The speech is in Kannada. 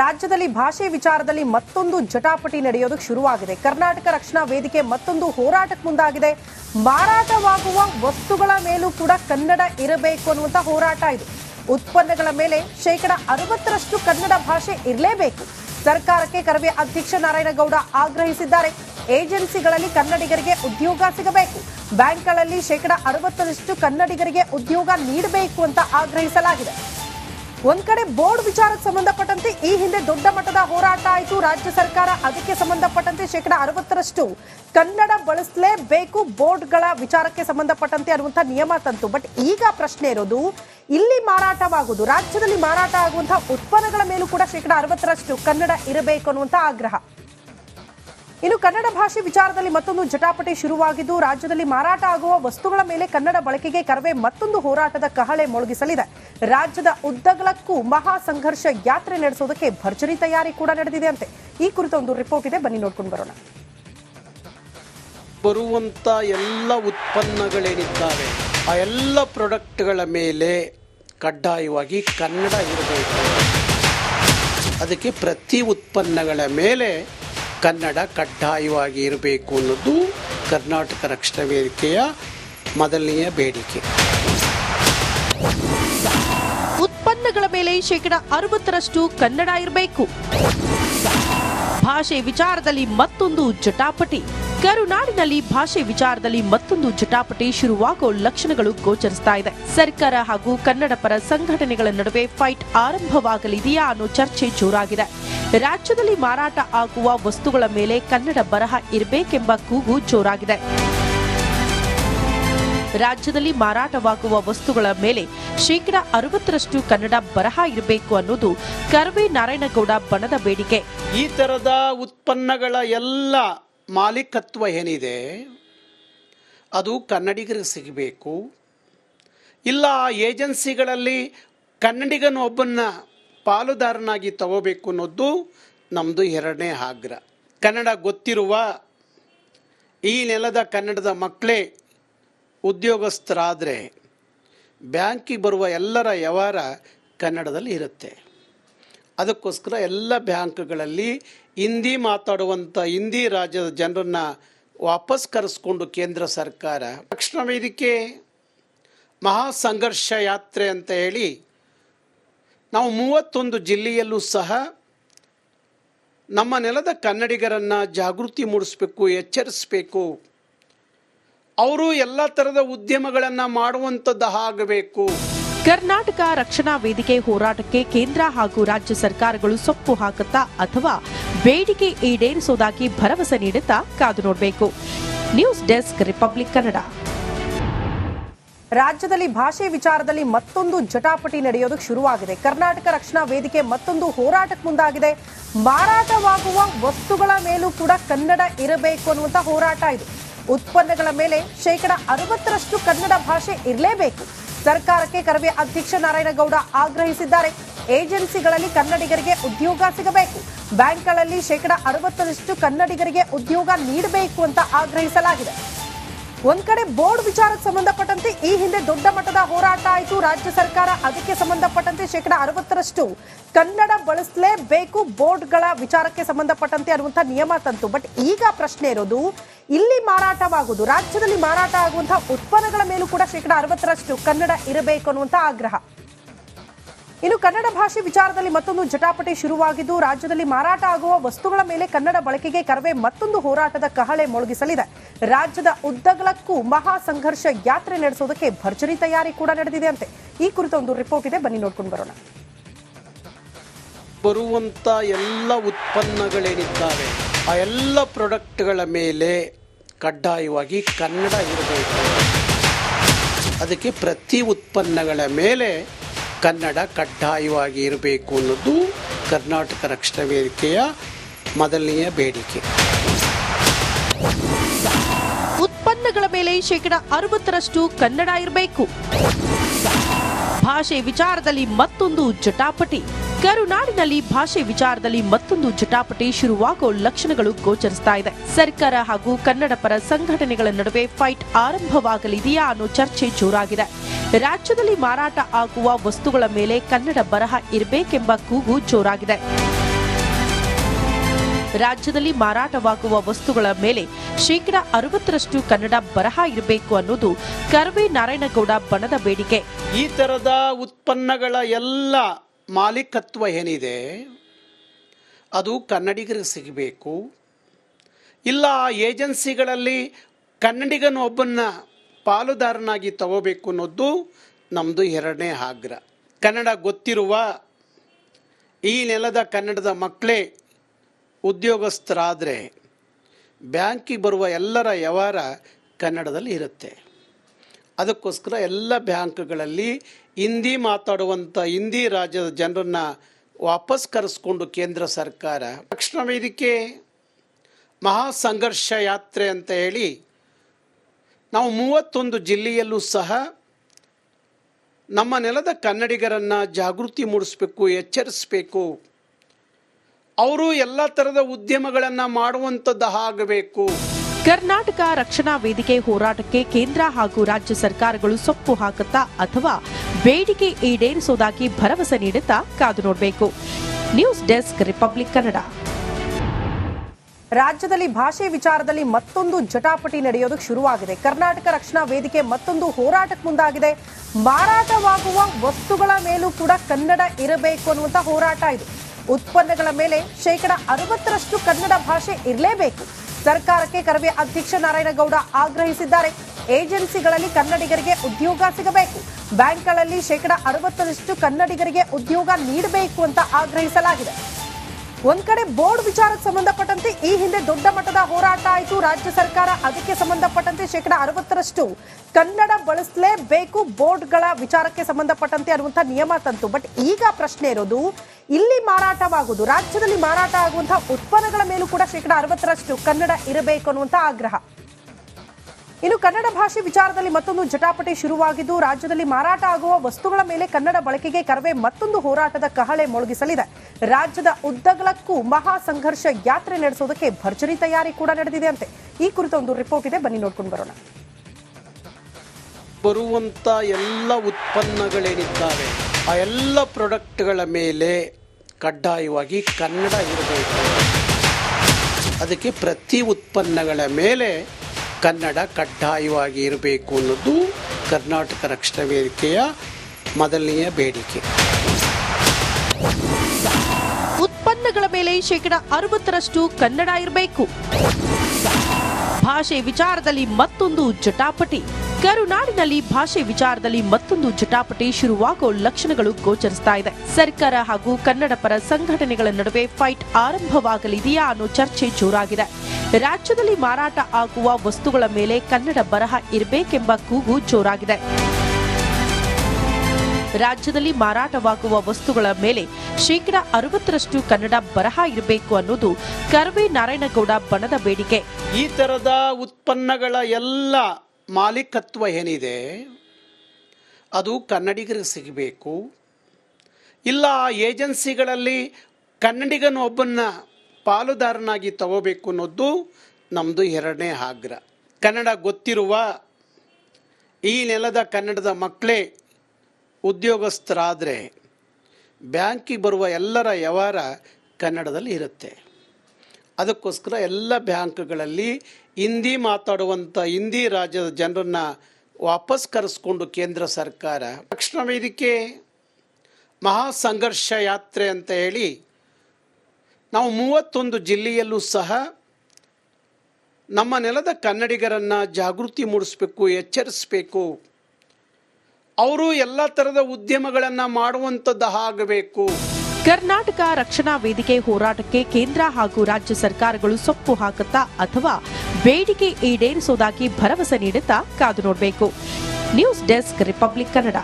ರಾಜ್ಯದಲ್ಲಿ ಭಾಷೆ ವಿಚಾರದಲ್ಲಿ ಮತ್ತೊಂದು ಜಟಾಪಟಿ ನಡೆಯೋದಕ್ಕೆ ಶುರುವಾಗಿದೆ. ಕರ್ನಾಟಕ ರಕ್ಷಣಾ ವೇದಿಕೆ ಮತ್ತೊಂದು ಹೋರಾಟಕ್ಕೆ ಮುಂದಾಗಿದೆ. ಮಾರಾಟವಾಗುವ ವಸ್ತುಗಳ ಮೇಲೂ ಕೂಡ ಕನ್ನಡ ಇರಬೇಕು ಅನ್ನುವಂಥ ಹೋರಾಟ ಇದು. ಉತ್ಪನ್ನಗಳ ಮೇಲೆ ಶೇಕಡ ಅರವತ್ತರಷ್ಟು ಕನ್ನಡ ಭಾಷೆ ಇರಲೇಬೇಕು. ಸರ್ಕಾರಕ್ಕೆ ಕರವೇ ಅಧ್ಯಕ್ಷ ನಾರಾಯಣಗೌಡ ಆಗ್ರಹಿಸಿದ್ದಾರೆ. ಏಜೆನ್ಸಿಗಳಲ್ಲಿ ಕನ್ನಡಿಗರಿಗೆ ಉದ್ಯೋಗ ಸಿಗಬೇಕು. ಬ್ಯಾಂಕ್ಗಳಲ್ಲಿ ಶೇಕಡ ಅರವತ್ತರಷ್ಟು ಕನ್ನಡಿಗರಿಗೆ ಉದ್ಯೋಗ ನೀಡಬೇಕು ಅಂತ ಆಗ್ರಹಿಸಲಾಗಿದೆ. ಒಂದ್ ಕಡೆ ಬೋರ್ಡ್ ವಿಚಾರಕ್ಕೆ ಸಂಬಂಧಪಟ್ಟಂತೆ ಈ ಹಿಂದೆ ದೊಡ್ಡ ಮಟ್ಟದ ಹೋರಾಟ ಆಯಿತು. ರಾಜ್ಯ ಸರ್ಕಾರ ಅದಕ್ಕೆ ಸಂಬಂಧಪಟ್ಟಂತೆ ಶೇಕಡ ಅರವತ್ತರಷ್ಟು ಕನ್ನಡ ಬಳಸಲೇಬೇಕು ಬೋರ್ಡ್ಗಳ ವಿಚಾರಕ್ಕೆ ಸಂಬಂಧಪಟ್ಟಂತೆ ಅನ್ನುವಂಥ ನಿಯಮ ತಂತು. ಬಟ್ ಈಗ ಪ್ರಶ್ನೆ ಇರೋದು, ಇಲ್ಲಿ ಮಾರಾಟವಾಗುವುದು, ರಾಜ್ಯದಲ್ಲಿ ಮಾರಾಟ ಆಗುವಂತಹ ಉತ್ಪನ್ನಗಳ ಮೇಲೂ ಕೂಡ ಶೇಕಡ ಅರವತ್ತರಷ್ಟು ಕನ್ನಡ ಇರಬೇಕು ಅನ್ನುವಂಥ ಆಗ್ರಹ. ಇನ್ನು ಕನ್ನಡ ಭಾಷೆ ವಿಚಾರದಲ್ಲಿ ಮತ್ತೊಂದು ಜಟಾಪಟಿ ಶುರುವಾಗಿದ್ದು, ರಾಜ್ಯದಲ್ಲಿ ಮಾರಾಟ ಆಗುವ ವಸ್ತುಗಳ ಮೇಲೆ ಕನ್ನಡ ಬಳಕೆಗೆ ಕರವೇ ಮತ್ತೊಂದು ಹೋರಾಟದ ಕಹಳೆ ಮೊಳಗಿಸಲಿದೆ. ರಾಜ್ಯದ ಉದ್ದಗಲಕ್ಕೂ ಮಹಾ ಸಂಘರ್ಷ ಯಾತ್ರೆ ನಡೆಸೋದಕ್ಕೆ ಭರ್ಜರಿ ತಯಾರಿ ಕೂಡ ನಡೆದಿದೆ ಅಂತೆ ಈ ಕುರಿತ ಒಂದು ರಿಪೋರ್ಟ್ ಇದೆ. ಬನ್ನಿ ನೋಡ್ಕೊಂಡು ಬರೋಣ. ಬರುವಂಥ ಎಲ್ಲ ಉತ್ಪನ್ನಗಳೇನಿದ್ದಾವೆ, ಆ ಎಲ್ಲ ಪ್ರಾಡಕ್ಟ್ಗಳ ಮೇಲೆ ಕಡ್ಡಾಯವಾಗಿ ಕನ್ನಡ ಇರಬೇಕು. ಅದಕ್ಕೆ ಪ್ರತಿ ಉತ್ಪನ್ನಗಳ ಮೇಲೆ ಕನ್ನಡ ಕಡ್ಡಾಯವಾಗಿ ಇರಬೇಕು ಅನ್ನೋದು ಕರ್ನಾಟಕ ರಕ್ಷಣಾ ವೇದಿಕೆಯ ಮೊದಲನೆಯ ಬೇಡಿಕೆ. ಉತ್ಪನ್ನಗಳ ಮೇಲೆ ಶೇಕಡ ಅರವತ್ತರಷ್ಟು ಕನ್ನಡ ಇರಬೇಕು. ಭಾಷೆ ವಿಚಾರದಲ್ಲಿ ಮತ್ತೊಂದು ಜಟಾಪಟಿ. ಕರುನಾಡಿನಲ್ಲಿ ಭಾಷೆ ವಿಚಾರದಲ್ಲಿ ಮತ್ತೊಂದು ಜಟಾಪಟಿ ಶುರುವಾಗೋ ಲಕ್ಷಣಗಳು ಗೋಚರಿಸ್ತಾ ಇದೆ. ಸರ್ಕಾರ ಹಾಗೂ ಕನ್ನಡ ಪರ ಸಂಘಟನೆಗಳ ನಡುವೆ ಫೈಟ್ ಆರಂಭವಾಗಲಿದೆಯಾ ಅನ್ನೋ ಚರ್ಚೆ ಜೋರಾಗಿದೆ. ರಾಜ್ಯದಲ್ಲಿ ಮಾರಾಟ ಆಗುವ ವಸ್ತುಗಳ ಮೇಲೆ ಕನ್ನಡ ಬರಹ ಇರಬೇಕೆಂಬ ಕೂಗು ಜೋರಾಗಿದೆ. ರಾಜ್ಯದಲ್ಲಿ ಮಾರಾಟವಾಗುವ ವಸ್ತುಗಳ ಮೇಲೆ ಶೇಕಡ ಅರವತ್ತರಷ್ಟು ಕನ್ನಡ ಬರಹ ಇರಬೇಕು ಅನ್ನೋದು ಕರ್ವೆ ನಾರಾಯಣಗೌಡ ಬಣದ ಬೇಡಿಕೆ. ಈ ತರದ ಉತ್ಪನ್ನಗಳ ಎಲ್ಲ ಮಾಲೀಕತ್ವ ಏನಿದೆ? ಅದು ಕನ್ನಡಿಗರಿಗೆ ಸಿಗಬೇಕು. ಇಲ್ಲ, ಏಜೆನ್ಸಿಗಳಲ್ಲಿ ಕನ್ನಡಿಗನ ಒಬ್ಬನ್ನ ಪಾಲುದಾರನಾಗಿ ತಗೋಬೇಕು ಅನ್ನೋದು ನಮ್ಮದು ಎರಡನೇ ಆಗ್ರಹ ಕನ್ನಡ ಗೊತ್ತಿರುವ ಈ ನೆಲದ ಕನ್ನಡದ ಮಕ್ಕಳೇ ಉದ್ಯೋಗಸ್ಥರಾದರೆ ಬ್ಯಾಂಕಿಗೆ ಬರುವ ಎಲ್ಲರ ವ್ಯವಹಾರ ಕನ್ನಡದಲ್ಲಿ ಇರುತ್ತೆ. ಅದಕ್ಕೋಸ್ಕರ ಎಲ್ಲ ಬ್ಯಾಂಕ್ಗಳಲ್ಲಿ ಹಿಂದಿ ಮಾತಾಡುವಂಥ ಹಿಂದಿ ರಾಜ್ಯದ ಜನರನ್ನು ವಾಪಸ್ ಕರೆಸ್ಕೊಂಡು ಕೇಂದ್ರ ಸರ್ಕಾರ ತಕ್ಷಣ ವೇದಿಕೆ ಮಹಾ ಸಂಘರ್ಷ ಯಾತ್ರೆ ಅಂತ ಹೇಳಿ ನಾವು ಮೂವತ್ತೊಂದು ಜಿಲ್ಲೆಯಲ್ಲೂ ಸಹ ನಮ್ಮ ನೆಲದ ಕನ್ನಡಿಗರನ್ನು ಜಾಗೃತಿ ಮೂಡಿಸ್ಬೇಕು, ಎಚ್ಚರಿಸಬೇಕು. ಅವರು ಎಲ್ಲ ಥರದ ಉದ್ಯಮಗಳನ್ನು ಮಾಡುವಂಥದ್ದು ಆಗಬೇಕು ಕರ್ನಾಟಕ ರಕ್ಷಣಾ ವೇದಿಕೆ ಹೋರಾಟಕ್ಕೆ ಕೇಂದ್ರ ಹಾಗೂ ರಾಜ್ಯ ಸರ್ಕಾರಗಳು ಸೊಪ್ಪು ಹಾಕುತ್ತಾ ಅಥವಾ ಬೇಡಿಕೆ ಈಡೇರಿಸೋದಾಗಿ ಭರವಸೆ ನೀಡುತ್ತಾ ಕಾದು ನೋಡಬೇಕು. News desk Republic Kannada. ರಾಜ್ಯದಲ್ಲಿ ಭಾಷೆ ವಿಚಾರದಲ್ಲಿ ಮತ್ತೊಂದು ಜಟಾಪಟಿ ನಡೆಯೋದಕ್ಕೆ ಶುರುವಾಗಿದೆ. ಕರ್ನಾಟಕ ರಕ್ಷಣಾ ವೇದಿಕೆ ಮತ್ತೊಂದು ಹೋರಾಟಕ್ಕೆ ಮುಂದಾಗಿದೆ. ಮಾರಾಟವಾಗುವ ವಸ್ತುಗಳ ಮೇಲೂ ಕೂಡ ಕನ್ನಡ ಇರಬೇಕು ಅನ್ನುವಂಥ ಹೋರಾಟ ಇದು. ಉತ್ಪನ್ನಗಳ ಮೇಲೆ ಶೇಕಡ ಅರವತ್ತರಷ್ಟು ಕನ್ನಡ ಭಾಷೆ ಇರಲೇಬೇಕು. ಸರ್ಕಾರಕ್ಕೆ ಕರವೇ ಅಧ್ಯಕ್ಷ ನಾರಾಯಣಗೌಡ ಆಗ್ರಹಿಸಿದ್ದಾರೆ. ಏಜೆನ್ಸಿಗಳಲ್ಲಿ ಕನ್ನಡಿಗರಿಗೆ ಉದ್ಯೋಗ ಸಿಗಬೇಕು. ಬ್ಯಾಂಕ್ಗಳಲ್ಲಿ ಶೇಕಡ ಅರವತ್ತರಷ್ಟು ಕನ್ನಡಿಗರಿಗೆ ಉದ್ಯೋಗ ನೀಡಬೇಕು ಅಂತ ಆಗ್ರಹಿಸಲಾಗಿದೆ. ಒಂದ್ ಕಡೆ ಬೋರ್ಡ್ ವಿಚಾರಕ್ಕೆ ಸಂಬಂಧಪಟ್ಟಂತೆ ಈ ಹಿಂದೆ ದೊಡ್ಡ ಮಟ್ಟದ ಹೋರಾಟ ಆಯಿತು. ರಾಜ್ಯ ಸರ್ಕಾರ ಅದಕ್ಕೆ ಸಂಬಂಧಪಟ್ಟಂತೆ ಶೇಕಡ ಅರವತ್ತರಷ್ಟು ಕನ್ನಡ ಬಳಸಲೇಬೇಕು ಬೋರ್ಡ್ಗಳ ವಿಚಾರಕ್ಕೆ ಸಂಬಂಧಪಟ್ಟಂತೆ ಅನ್ನುವಂಥ ನಿಯಮ ತಂತು. ಬಟ್ ಈಗ ಪ್ರಶ್ನೆ ಇರೋದು ಇಲ್ಲಿ ಮಾರಾಟವಾಗುವುದು, ರಾಜ್ಯದಲ್ಲಿ ಮಾರಾಟ ಆಗುವಂತಹ ಉತ್ಪನ್ನಗಳ ಮೇಲೂ ಕೂಡ ಶೇಕಡ ಅರವತ್ತರಷ್ಟು ಕನ್ನಡ ಇರಬೇಕು ಅನ್ನುವಂಥ ಆಗ್ರಹ. ಇನ್ನು ಕನ್ನಡ ಭಾಷೆ ವಿಚಾರದಲ್ಲಿ ಮತ್ತೊಂದು ಜಟಾಪಟಿ ಶುರುವಾಗಿದ್ದು, ರಾಜ್ಯದಲ್ಲಿ ಮಾರಾಟ ಆಗುವ ವಸ್ತುಗಳ ಮೇಲೆ ಕನ್ನಡ ಬಳಕೆಗೆ ಕರವೇ ಮತ್ತೊಂದು ಹೋರಾಟದ ಕಹಳೆ ಮೊಳಗಿಸಲಿದೆ. ರಾಜ್ಯದ ಉದ್ದಗಲಕ್ಕೂ ಮಹಾ ಸಂಘರ್ಷ ಯಾತ್ರೆ ನಡೆಸೋದಕ್ಕೆ ಭರ್ಜರಿ ತಯಾರಿ ಕೂಡ ನಡೆದಿದೆ ಅಂತೆ ಈ ಕುರಿತ ಒಂದು ರಿಪೋರ್ಟ್ ಇದೆ, ಬನ್ನಿ ನೋಡ್ಕೊಂಡು ಬರೋಣ. ಬರುವಂತ ಎಲ್ಲ ಉತ್ಪನ್ನಗಳೇನಿದ್ದಾವೆ, ಆ ಎಲ್ಲ ಪ್ರಾಡಕ್ಟ್ಗಳ ಮೇಲೆ ಕಡ್ಡಾಯವಾಗಿ ಕನ್ನಡ ಇರಬೇಕು. ಅದಕ್ಕೆ ಪ್ರತಿ ಉತ್ಪನ್ನಗಳ ಮೇಲೆ ಕನ್ನಡ ಕಡ್ಡಾಯವಾಗಿ ಇರಬೇಕು ಅನ್ನೋದು ಕರ್ನಾಟಕ ರಕ್ಷಣಾ ವೇದಿಕೆಯ ಮೊದಲನೆಯ ಬೇಡಿಕೆ. ಉತ್ಪನ್ನಗಳ ಮೇಲೆ ಶೇಕಡ ಅರವತ್ತರಷ್ಟು ಕನ್ನಡ ಇರಬೇಕು. ಭಾಷೆ ವಿಚಾರದಲ್ಲಿ ಮತ್ತೊಂದು ಜಟಾಪಟಿ. ಕರುನಾಡಿನಲ್ಲಿ ಭಾಷೆ ವಿಚಾರದಲ್ಲಿ ಮತ್ತೊಂದು ಜಟಾಪಟಿ ಶುರುವಾಗೋ ಲಕ್ಷಣಗಳು ಗೋಚರಿಸ್ತಾ ಇದೆ. ಸರ್ಕಾರ ಹಾಗೂ ಕನ್ನಡ ಪರ ಸಂಘಟನೆಗಳ ನಡುವೆ ಫೈಟ್ ಆರಂಭವಾಗಲಿದೆಯಾ ಅನ್ನೋ ಚರ್ಚೆ ಜೋರಾಗಿದೆ. ರಾಜ್ಯದಲ್ಲಿ ಮಾರಾಟ ಆಗುವ ವಸ್ತುಗಳ ಮೇಲೆ ಕನ್ನಡ ಬರಹ ಇರಬೇಕೆಂಬ ಕೂಗು ಜೋರಾಗಿದೆ. ರಾಜ್ಯದಲ್ಲಿ ಮಾರಾಟವಾಗುವ ವಸ್ತುಗಳ ಮೇಲೆ ಶೇಕಡ ಅರವತ್ತರಷ್ಟು ಕನ್ನಡ ಬರಹ ಇರಬೇಕು ಅನ್ನೋದು ಕರ್ವೆ ನಾರಾಯಣಗೌಡ ಬಣದ ಬೇಡಿಕೆ. ಈ ತರದ ಉತ್ಪನ್ನಗಳ ಎಲ್ಲ ಮಾಲೀಕತ್ವ ಏನಿದೆ? ಅದು ಕನ್ನಡಿಗರಿಗೆ ಸಿಗಬೇಕು. ಇಲ್ಲ, ಏಜೆನ್ಸಿಗಳಲ್ಲಿ ಕನ್ನಡಿಗನ ಒಬ್ಬನ್ನ ಪಾಲುದಾರನಾಗಿ ತಗೋಬೇಕು ಅನ್ನೋದು ನಮ್ಮದು ಎರಡನೇ ಆಗ್ರಹ ಕನ್ನಡ ಗೊತ್ತಿರುವ ಈ ನೆಲದ ಕನ್ನಡದ ಮಕ್ಕಳೇ ಉದ್ಯೋಗಸ್ಥರಾದರೆ ಬ್ಯಾಂಕಿಗೆ ಬರುವ ಎಲ್ಲರ ವ್ಯವಹಾರ ಕನ್ನಡದಲ್ಲಿ ಇರುತ್ತೆ. ಅದಕ್ಕೋಸ್ಕರ ಎಲ್ಲ ಬ್ಯಾಂಕ್ಗಳಲ್ಲಿ ಹಿಂದಿ ಮಾತಾಡುವಂಥ ಹಿಂದಿ ರಾಜ್ಯದ ಜನರನ್ನು ವಾಪಸ್ ಕರೆಸ್ಕೊಂಡು ಕೇಂದ್ರ ಸರ್ಕಾರ. ತಕ್ಷಣ ವೇದಿಕೆ ಮಹಾ ಸಂಘರ್ಷ ಯಾತ್ರೆ ಅಂತ ಹೇಳಿ ನಾವು ಮೂವತ್ತೊಂದು ಜಿಲ್ಲೆಯಲ್ಲೂ ಸಹ ನಮ್ಮ ನೆಲದ ಕನ್ನಡಿಗರನ್ನು ಜಾಗೃತಿ ಮೂಡಿಸ್ಬೇಕು, ಎಚ್ಚರಿಸಬೇಕು. ಅವರು ಎಲ್ಲ ಥರದ ಉದ್ಯಮಗಳನ್ನು ಮಾಡುವಂಥದ್ದು ಆಗಬೇಕು. ಕರ್ನಾಟಕ ರಕ್ಷಣಾ ವೇದಿಕೆ ಹೋರಾಟಕ್ಕೆ ಕೇಂದ್ರ ಹಾಗೂ ರಾಜ್ಯ ಸರ್ಕಾರಗಳು ಸೊಪ್ಪು ಹಾಕುತ್ತಾ ಅಥವಾ ಬೇಡಿಕೆ ಈಡೇರಿಸುವುದಾಗಿ ಭರವಸೆ ನೀಡುತ್ತಾ ಕಾದು ನೋಡಬೇಕು. News desk Republic Kannada. ರಾಜ್ಯದಲ್ಲಿ ಭಾಷೆ ವಿಚಾರದಲ್ಲಿ ಮತ್ತೊಂದು ಜಟಾಪಟಿ ನಡೆಯೋದಕ್ಕೆ ಶುರುವಾಗಿದೆ. ಕರ್ನಾಟಕ ರಕ್ಷಣಾ ವೇದಿಕೆ ಮತ್ತೊಂದು ಹೋರಾಟಕ್ಕೆ ಮುಂದಾಗಿದೆ. ಮಾರಾಟವಾಗುವ ವಸ್ತುಗಳ ಮೇಲೂ ಕೂಡ ಕನ್ನಡ ಇರಬೇಕು ಅನ್ನುವಂಥ ಹೋರಾಟ ಇದು. ಉತ್ಪನ್ನಗಳ ಮೇಲೆ ಶೇಕಡ ಅರವತ್ತರಷ್ಟು ಕನ್ನಡ ಭಾಷೆ ಇರಲೇಬೇಕು. ಸರ್ಕಾರಕ್ಕೆ ಕರವೇ ಅಧ್ಯಕ್ಷ ನಾರಾಯಣಗೌಡ ಆಗ್ರಹಿಸಿದ್ದಾರೆ. ಏಜೆನ್ಸಿಗಳಲ್ಲಿ ಕನ್ನಡಿಗರಿಗೆ ಉದ್ಯೋಗ ಸಿಗಬೇಕು. ಬ್ಯಾಂಕ್ಗಳಲ್ಲಿ ಶೇಕಡ ಅರವತ್ತರಷ್ಟು ಕನ್ನಡಿಗರಿಗೆ ಉದ್ಯೋಗ ನೀಡಬೇಕು ಅಂತ ಆಗ್ರಹಿಸಲಾಗಿದೆ. ಒಂದ್ ಕಡೆ ಬೋರ್ಡ್ ವಿಚಾರಕ್ಕೆ ಸಂಬಂಧಪಟ್ಟಂತೆ ಈ ಹಿಂದೆ ದೊಡ್ಡ ಮಟ್ಟದ ಹೋರಾಟ ಆಯಿತು. ರಾಜ್ಯ ಸರ್ಕಾರ ಅದಕ್ಕೆ ಸಂಬಂಧಪಟ್ಟಂತೆ ಶೇಕಡ ಅರವತ್ತರಷ್ಟು ಕನ್ನಡ ಬಳಸಲೇಬೇಕು ಬೋರ್ಡ್ಗಳ ವಿಚಾರಕ್ಕೆ ಸಂಬಂಧಪಟ್ಟಂತೆ ಅನ್ನುವಂಥ ನಿಯಮ ತಂತು. ಬಟ್ ಈಗ ಪ್ರಶ್ನೆ ಇರೋದು ಇಲ್ಲಿ ಮಾರಾಟವಾಗುವುದು, ರಾಜ್ಯದಲ್ಲಿ ಮಾರಾಟ ಆಗುವಂತಹ ಉತ್ಪನ್ನಗಳ ಮೇಲೂ ಕೂಡ ಶೇಕಡ ಅರವತ್ತರಷ್ಟು ಕನ್ನಡ ಇರಬೇಕು ಅನ್ನುವಂಥ ಆಗ್ರಹ. ಇನ್ನು ಕನ್ನಡ ಭಾಷೆ ವಿಚಾರದಲ್ಲಿ ಮತ್ತೊಂದು ಜಟಾಪಟಿ ಶುರುವಾಗಿದ್ದು, ರಾಜ್ಯದಲ್ಲಿ ಮಾರಾಟ ಆಗುವ ವಸ್ತುಗಳ ಮೇಲೆ ಕನ್ನಡ ಬಳಕೆಗೆ ಕರವೇ ಮತ್ತೊಂದು ಹೋರಾಟದ ಕಹಳೆ ಮೊಳಗಿಸಲಿದೆ. ರಾಜ್ಯದ ಉದ್ದಗಲಕ್ಕೂ ಮಹಾ ಸಂಘರ್ಷ ಯಾತ್ರೆ ನಡೆಸೋದಕ್ಕೆ ಭರ್ಜರಿ ತಯಾರಿ ಕೂಡ ನಡೆದಿದೆ ಅಂತೆ ಈ ಕುರಿತ ಒಂದು ರಿಪೋರ್ಟ್ ಇದೆ, ಬನ್ನಿ ನೋಡ್ಕೊಂಡು ಬರೋಣ. ಬರುವಂತ ಎಲ್ಲ ಉತ್ಪನ್ನಗಳೇನಿದ್ದಾವೆ? ಆ ಎಲ್ಲ ಪ್ರಾಡಕ್ಟ್ಗಳ ಮೇಲೆ ಕಡ್ಡಾಯವಾಗಿ ಕನ್ನಡ ಇರಬೇಕು. ಅದಕ್ಕೆ ಪ್ರತಿ ಉತ್ಪನ್ನಗಳ ಮೇಲೆ ಕನ್ನಡ ಕಡ್ಡಾಯವಾಗಿ ಇರಬೇಕು ಅನ್ನೋದು ಕರ್ನಾಟಕ ರಕ್ಷಣಾ ವೇದಿಕೆಯ ಮೊದಲನೆಯ ಬೇಡಿಕೆ. ಉತ್ಪನ್ನಗಳ ಮೇಲೆ ಶೇಕಡ ಅರವತ್ತರಷ್ಟು ಕನ್ನಡ ಇರಬೇಕು. ಭಾಷೆ ವಿಚಾರದಲ್ಲಿ ಮತ್ತೊಂದು ಜಟಾಪಟಿ. ಕರುನಾಡಿನಲ್ಲಿ ಭಾಷೆ ವಿಚಾರದಲ್ಲಿ ಮತ್ತೊಂದು ಜಟಾಪಟಿ ಶುರುವಾಗೋ ಲಕ್ಷಣಗಳು ಗೋಚರಿಸ್ತಾ ಇದೆ. ಸರ್ಕಾರ ಹಾಗೂ ಕನ್ನಡ ಪರ ಸಂಘಟನೆಗಳ ನಡುವೆ ಫೈಟ್ ಆರಂಭವಾಗಲಿದೆಯಾ ಅನ್ನೋ ಚರ್ಚೆ ಜೋರಾಗಿದೆ. ರಾಜ್ಯದಲ್ಲಿ ಮಾರಾಟ ಆಗುವ ವಸ್ತುಗಳ ಮೇಲೆ ಕನ್ನಡ ಬರಹ ಇರಬೇಕೆಂಬ ಕೂಗು ಜೋರಾಗಿದೆ. ರಾಜ್ಯದಲ್ಲಿ ಮಾರಾಟವಾಗುವ ವಸ್ತುಗಳ ಮೇಲೆ ಶೇಕಡ ಅರವತ್ತರಷ್ಟು ಕನ್ನಡ ಬರಹ ಇರಬೇಕು ಅನ್ನೋದು ಕರ್ವೆ ನಾರಾಯಣಗೌಡ ಬಣದ ಬೇಡಿಕೆ. ಈ ತರದ ಉತ್ಪನ್ನಗಳ ಎಲ್ಲ ಮಾಲೀಕತ್ವ ಏನಿದೆ? ಅದು ಕನ್ನಡಿಗರಿಗೆ ಸಿಗಬೇಕು. ಇಲ್ಲ, ಏಜೆನ್ಸಿಗಳಲ್ಲಿ ಕನ್ನಡಿಗನ ಒಬ್ಬನ್ನ ಪಾಲುದಾರನಾಗಿ ತಗೋಬೇಕು ಅನ್ನೋದು ನಮ್ಮದು ಎರಡನೇ ಆಗ್ರಹ ಕನ್ನಡ ಗೊತ್ತಿರುವ ಈ ನೆಲದ ಕನ್ನಡದ ಮಕ್ಕಳೇ ಉದ್ಯೋಗಸ್ಥರಾದರೆ ಬ್ಯಾಂಕಿಗೆ ಬರುವ ಎಲ್ಲರ ವ್ಯವಹಾರ ಕನ್ನಡದಲ್ಲಿ ಇರುತ್ತೆ. ಅದಕ್ಕೋಸ್ಕರ ಎಲ್ಲ ಬ್ಯಾಂಕ್ಗಳಲ್ಲಿ ಹಿಂದಿ ಮಾತಾಡುವಂಥ ಹಿಂದಿ ರಾಜ್ಯದ ಜನರನ್ನು ವಾಪಸ್ ಕರೆಸ್ಕೊಂಡು ಕೇಂದ್ರ ಸರ್ಕಾರ. ತಕ್ಷಣ ವೇದಿಕೆ ಮಹಾ ಸಂಘರ್ಷ ಯಾತ್ರೆ ಅಂತ ಹೇಳಿ ನಾವು ಮೂವತ್ತೊಂದು ಜಿಲ್ಲೆಯಲ್ಲೂ ಸಹ ನಮ್ಮ ನೆಲದ ಕನ್ನಡಿಗರನ್ನು ಜಾಗೃತಿ ಮೂಡಿಸ್ಬೇಕು, ಎಚ್ಚರಿಸಬೇಕು. ಅವರು ಎಲ್ಲ ಥರದ ಉದ್ಯಮಗಳನ್ನು ಮಾಡುವಂಥದ್ದು ಆಗಬೇಕು. ಕರ್ನಾಟಕ ರಕ್ಷಣಾ ವೇದಿಕೆ ಹೋರಾಟಕ್ಕೆ ಕೇಂದ್ರ ಹಾಗೂ ರಾಜ್ಯ ಸರ್ಕಾರಗಳು ಸೊಪ್ಪು ಹಾಕುತ್ತಾ ಅಥವಾ ಬೇಡಿಕೆ ಈಡೇರಿಸುವುದಾಗಿ ಭರವಸೆ ನೀಡುತ್ತಾ ಕಾದು ನೋಡಬೇಕು. News desk Republic Kannada.